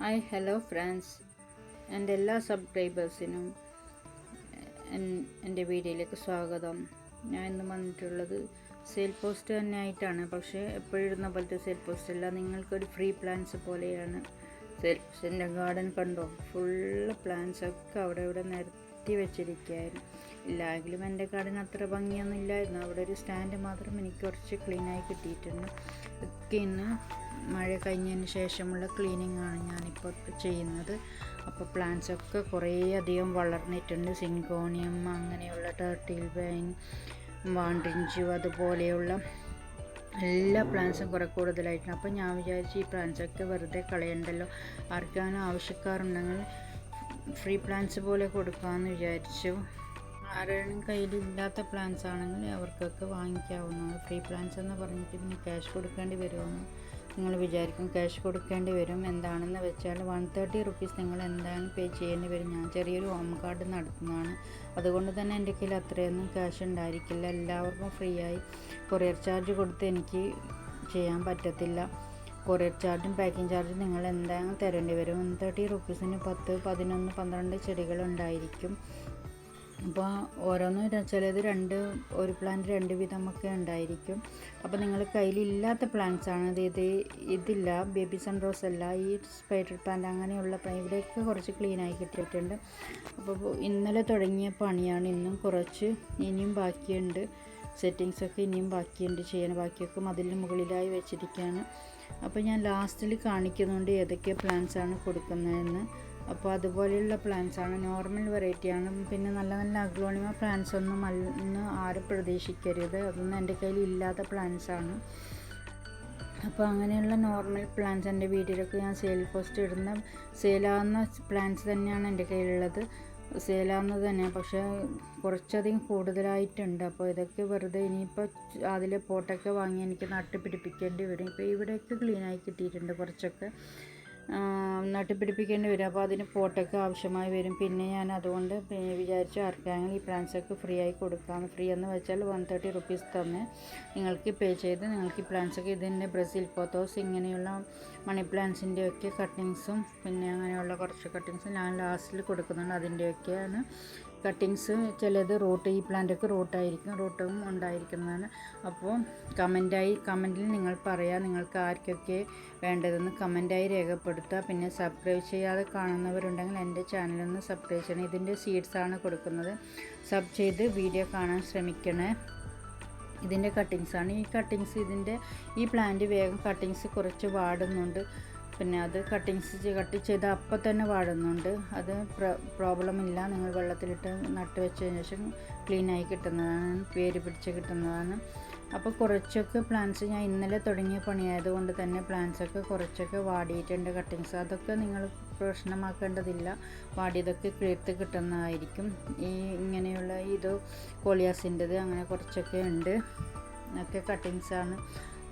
Hi hello friends എന്റെ എല്ലാ സബ്സ്ക്രൈബേഴ്സിനും N- എന്റെ വീഡിയോയിലേക്ക് സ്വാഗതം. ഞാൻ ഇന്ന് വന്നിട്ടുള്ളത് സെയിൽ പോസ്റ്റ് തന്നെ ആയിട്ടാണ് പക്ഷേ എപ്പോഴിരുന്ന പോലത്തെ സെയിൽ പോസ്റ്റ് അല്ല. നിങ്ങൾക്കൊരു ഫ്രീ പ്ലാൻസ് പോലെയാണ്. സെയിൽ പോസ്റ്റിന്റെ ഗാർഡൻ കണ്ടോ? ഫുള്ള് പ്ലാൻസ് അവിടെ ഇവിടെ നിരത്തി വെച്ചിരിക്കുകയായിരുന്നു. ഇല്ലെങ്കിലും എന്റെ ഗാർഡൻ അത്ര ഭംഗിയൊന്നും ഇല്ലായിരുന്നു. അവിടെ ഒരു സ്റ്റാൻഡ് മാത്രം എനിക്ക് കുറച്ച് ക്ലീനായി കിട്ടിയിട്ടുണ്ട്. ഒക്കെ ഇന്ന് മഴ കഴിഞ്ഞതിന് ശേഷമുള്ള ക്ലീനിങ് ആണ് ഞാനിപ്പോൾ ചെയ്യുന്നത്. അപ്പോൾ പ്ലാന്റ്സ് ഒക്കെ കുറേ അധികം വളർന്നിട്ടുണ്ട്. സിങ്കോണിയം അങ്ങനെയുള്ള ടർട്ടിൽ വൈൻ വാണ്ടിഞ്ചു അതുപോലെയുള്ള എല്ലാ പ്ലാന്റ്സും കുറേ കൂടുതലായിട്ടുണ്ട്. അപ്പോൾ ഞാൻ വിചാരിച്ചു ഈ പ്ലാന്റ്സ് ഒക്കെ വെറുതെ കളയണ്ടല്ലോ. ആർക്കാനും ആവശ്യക്കാരുണ്ടെങ്കിൽ ഫ്രീ പ്ലാന്റ്സ് പോലെ കൊടുക്കാമെന്ന് വിചാരിച്ചു. ആരുടെയും കയ്യിലില്ലാത്ത പ്ലാന്റ്സ് ആണെങ്കിൽ അവർക്കൊക്കെ വാങ്ങിക്കാവുന്നതാണ്. ഫ്രീ പ്ലാന്റ്സ് എന്ന് പറഞ്ഞിട്ട് പിന്നെ ക്യാഷ് കൊടുക്കേണ്ടി വരുമെന്ന് നിങ്ങൾ വിചാരിക്കും ക്യാഷ് കൊടുക്കേണ്ടി വരും. എന്താണെന്ന് വെച്ചാൽ വൺ തേർട്ടി റുപ്പീസ് നിങ്ങൾ എന്തായാലും പേ ചെയ്യേണ്ടി വരും. ഞാൻ ചെറിയൊരു ഹോം കാർഡ് നടത്തുന്നതാണ്. അതുകൊണ്ട് തന്നെ എന്റെ കയ്യിൽ അത്രയൊന്നും ക്യാഷ് ഉണ്ടായിരിക്കില്ല. എല്ലാവർക്കും ഫ്രീ ആയി കൊറിയർ ചാർജ് കൊടുത്ത് എനിക്ക് ചെയ്യാൻ പറ്റത്തില്ല. കൊറിയർ ചാർജും പാക്കിംഗ് ചാർജും നിങ്ങൾ എന്തായാലും തരേണ്ടി വരും? വൺ തേർട്ടി റുപ്പീസിന് പത്ത് പതിനൊന്ന് പന്ത്രണ്ട് ചെടികളുണ്ടായിരിക്കും അപ്പോൾ ഓരോന്നും ചിലത് രണ്ട് ഒരു പ്ലാന്റ് രണ്ട് വിധമൊക്കെ ഉണ്ടായിരിക്കും. അപ്പോൾ നിങ്ങൾ കയ്യിലില്ലാത്ത പ്ലാന്റ്സ് ആണ്. ഇത് ഇത് ഇതില്ല ബേബി സൺറോസ് അല്ല ഈ സ്പൈഡർ പ്ലാന്റ് അങ്ങനെയുള്ള ഇവിടെയൊക്കെ കുറച്ച് ക്ലീനായി കിട്ടിയിട്ടുണ്ട്. അപ്പോൾ ഇന്നലെ തുടങ്ങിയ പണിയാണ് ഇന്നും കുറച്ച് ഇനിയും ബാക്കിയുണ്ട്. സെറ്റിങ്സൊക്കെ ഇനിയും ബാക്കിയുണ്ട് ചെയ്യാൻ ബാക്കിയൊക്കെ മതിലിന് മുകളിലായി വെച്ചിരിക്കുകയാണ്. അപ്പോൾ ഞാൻ ലാസ്റ്റിൽ കാണിക്കുന്നുണ്ട് ഏതൊക്കെ ആണ് കൊടുക്കുന്നതെന്ന് അപ്പോൾ അതുപോലെയുള്ള പ്ലാന്റ്സ് ആണ്. നോർമൽ വെറൈറ്റിയാണ് പിന്നെ നല്ല നല്ല അഗ്ലോണിമ പ്ലാന്റ്സ് ഒന്നും അല്ല ആരും പ്രതീക്ഷിക്കരുത്. അതൊന്നും എന്റെ കയ്യിൽ ഇല്ലാത്ത പ്ലാന്റ്സ് ആണ്. അപ്പോൾ അങ്ങനെയുള്ള നോർമൽ പ്ലാന്റ്സ് എന്റെ വീട്ടിലൊക്കെ ഞാൻ സെയിൽ പോസ്റ്റ് ഇടുന്ന സെയിലാവുന്ന പ്ലാന്റ്സ് തന്നെയാണ് എന്റെ കയ്യിലുള്ളത്. സെയിലാവുന്നത് തന്നെ പക്ഷേ കുറച്ചധികം കൂടുതലായിട്ടുണ്ട്. അപ്പോൾ ഇതൊക്കെ വെറുതെ ഇനിയിപ്പോൾ അതിലെ പോട്ടൊക്കെ വാങ്ങി എനിക്ക് നട്ട് പിടിപ്പിക്കേണ്ടി വരും. ഇപ്പോൾ ഇവിടെയൊക്കെ ക്ലീനായി കിട്ടിയിട്ടുണ്ട് കുറച്ചൊക്കെ. നട്ടുപിടിപ്പിക്കേണ്ടി വരും. അപ്പോൾ അതിന് പോട്ടൊക്കെ ആവശ്യമായി വരും. പിന്നെ ഞാൻ അതുകൊണ്ട് വിചാരിച്ചു ആർക്കാണെങ്കിൽ ഈ പ്ലാൻസൊക്കെ ഫ്രീ ആയി കൊടുക്കാം. ഫ്രീ എന്ന് വെച്ചാൽ വൺ തേർട്ടി റുപ്പീസ് തന്ന് നിങ്ങൾക്ക് പേ ചെയ്ത് നിങ്ങൾക്ക് ഈ ഒക്കെ ഇതിന്റെ ബ്രസീൽ പോത്തോസ് ഇങ്ങനെയുള്ള മണി പ്ലാന്റ്സിന്റെ ഒക്കെ കട്ടിങ്സും പിന്നെ അങ്ങനെയുള്ള കുറച്ച് കട്ടിങ്സും ഞാൻ ലാസ്റ്റിൽ കൊടുക്കുന്നുണ്ട്. അതിന്റെയൊക്കെയാണ് കട്ടിങ്സ് ചിലത് റൂട്ട് ഈ പ്ലാന്റൊക്കെ റൂട്ടായിരിക്കും റൂട്ടും ഉണ്ടായിരിക്കുന്നതാണ്. അപ്പോൾ കമന്റായി കമന്റിൽ നിങ്ങൾ പറയാ നിങ്ങൾക്ക് ആർക്കൊക്കെ വേണ്ടതെന്ന് കമന്റായി രേഖപ്പെടുത്തുക. പിന്നെ സബ്സ്ക്രൈബ് ചെയ്യാതെ കാണുന്നവരുണ്ടെങ്കിൽ എന്റെ ചാനലൊന്ന് സബ്സ്ക്രൈബ് ചെയ്യണം. ഇതിന്റെ സീഡ്സാണ് കൊടുക്കുന്നത്. സബ് ചെയ്ത് വീഡിയോ കാണാൻ ശ്രമിക്കണേ. ഇതിന്റെ കട്ടിങ്സാണ് ഈ കട്ടിങ്സ് ഇതിന്റെ ഈ പ്ലാന്റ് വേഗം കട്ടിങ്സ് കുറച്ച് വാടുന്നുണ്ട്. പിന്നെ അത് കട്ടിങ്സ് കട്ട് ചെയ്ത് അപ്പം തന്നെ വാടുന്നുണ്ട് അത് പ്രോബ്ലം ഇല്ല. നിങ്ങൾ വെള്ളത്തിലിട്ട് നട്ട് വെച്ചതിന് ശേഷം ക്ലീനായി കിട്ടുന്നതാണ് പേര് പിടിച്ച് കിട്ടുന്നതാണ്. അപ്പോൾ കുറച്ചൊക്കെ പ്ലാന്റ്സ് ഞാൻ ഇന്നലെ തുടങ്ങിയ പണിയായതുകൊണ്ട് തന്നെ പ്ലാന്റ്സൊക്കെ കുറച്ചൊക്കെ വാടിയിട്ടുണ്ട് കട്ടിങ്സ് അതൊക്കെ നിങ്ങൾ പ്രശ്നമാക്കേണ്ടതില്ല. വാടിയതൊക്കെ കിഴത്ത് കിട്ടുന്നതായിരിക്കും. ഈ ഇങ്ങനെയുള്ള ഇത് കോളിയാസിന്റെത് അങ്ങനെ കുറച്ചൊക്കെ ഉണ്ട്. ഒക്കെ കട്ടിങ്സാണ്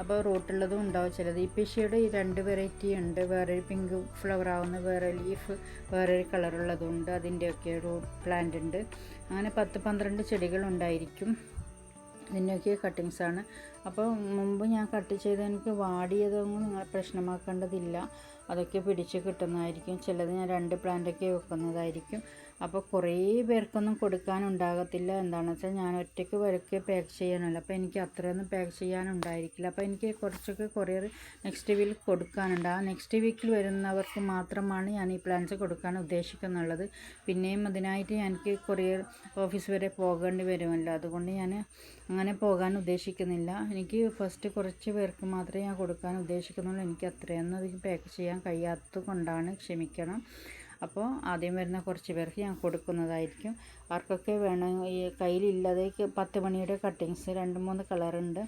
അപ്പോൾ റൂട്ടുള്ളതും ഉണ്ടാവും ചിലത്. ഈ പിഷിയുടെ ഈ രണ്ട് വെറൈറ്റി ഉണ്ട്. വേറെ പിങ്ക് ഫ്ലവർ ആവുന്ന വേറെ ലീഫ് വേറൊരു കളറുള്ളതും ഉണ്ട്. അതിന്റെയൊക്കെ റൂട്ട് പ്ലാന്റ് ഉണ്ട്. അങ്ങനെ പത്ത് പന്ത്രണ്ട് ചെടികൾ ഉണ്ടായിരിക്കും. ഇതിന്റെയൊക്കെ കട്ടിങ്സ് ആണ്. അപ്പോൾ മുമ്പ് ഞാൻ കട്ട് ചെയ്ത് എനിക്ക് വാടിയതൊന്നും നിങ്ങൾ പ്രശ്നമാക്കേണ്ടതില്ല. അതൊക്കെ പിടിച്ച് കിട്ടുന്നതായിരിക്കും. ചിലത് ഞാൻ രണ്ട് പ്ലാന്റൊക്കെ വെക്കുന്നതായിരിക്കും. അപ്പോൾ കുറേ പേർക്കൊന്നും കൊടുക്കാനുണ്ടാകത്തില്ല. എന്താണെന്ന് വെച്ചാൽ ഞാൻ ഒറ്റയ്ക്ക് വരയ്ക്ക് പാക്ക് ചെയ്യാനുള്ളൂ അപ്പോൾ എനിക്ക് അത്രയൊന്നും പാക്ക് ചെയ്യാനുണ്ടായിരിക്കില്ല. അപ്പോൾ എനിക്ക് കുറച്ചൊക്കെ കൊറിയർ നെക്സ്റ്റ് വീക്കിൽ കൊടുക്കാനുണ്ട്. ആ നെക്സ്റ്റ് വീക്കിൽ വരുന്നവർക്ക് മാത്രമാണ് ഞാൻ ഈ പ്ലാൻസ് കൊടുക്കാൻ ഉദ്ദേശിക്കുന്നുള്ളത്. പിന്നെയും അതിനായിട്ട് എനിക്ക് കൊറിയർ ഓഫീസ് വരെ പോകേണ്ടി വരുമല്ലോ. അതുകൊണ്ട് ഞാൻ അങ്ങനെ പോകാൻ ഉദ്ദേശിക്കുന്നില്ല. എനിക്ക് ഫസ്റ്റ് കുറച്ച് പേർക്ക് മാത്രമേ ഞാൻ കൊടുക്കാൻ ഉദ്ദേശിക്കുന്നുള്ളൂ. എനിക്ക് അത്രയൊന്നും അധികം പാക്ക് ചെയ്യാൻ കഴിയാത്തത് കൊണ്ടാണ് ക്ഷമിക്കണം. അപ്പോൾ ആദ്യം വരുന്ന കുറച്ച് പേർക്ക് ഞാൻ കൊടുക്കുന്നതായിരിക്കും. ആർക്കൊക്കെ വേണം ഈ കയ്യിലില്ലാതെ പത്ത് മണിയുടെ കട്ടിങ്സ് രണ്ട് മൂന്ന് കളറുണ്ട്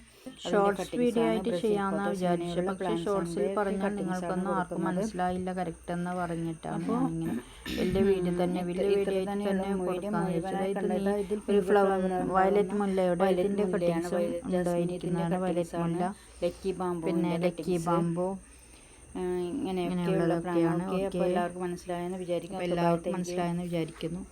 ഷോർട്സ് വീഡിയോ ആയിട്ട് ചെയ്യാമെന്ന് വിചാരിച്ചു പക്ഷേ ഷോർട്സിൽ പറഞ്ഞാൽ നിങ്ങൾക്കൊന്നും ആർക്കും മനസ്സിലായില്ല. കറക്റ്റ് എന്ന് പറഞ്ഞിട്ടാണ് അപ്പോൾ ഇങ്ങനെ വലിയ വീഡിയോ തന്നെ വലിയ വീഡിയോ തന്നെ ഒരു ഫ്ലവർ വയലറ്റ് മുല്ലയുടെ ഇതിന്റെ കട്ടിങ്സ് ഉണ്ടായിരിക്കുന്നതാണ് വയലറ്റ് മുല്ല ലക്കി ബാമ്പു പിന്നെ ലക്കി ബാമ്പോ ഇങ്ങനെയൊക്കെയുള്ള ഓക്കെ. അപ്പോൾ എല്ലാവർക്കും മനസ്സിലായെന്ന് വിചാരിക്കുന്നു. എല്ലാവർക്കും. മനസ്സിലായെന്ന് വിചാരിക്കുന്നു.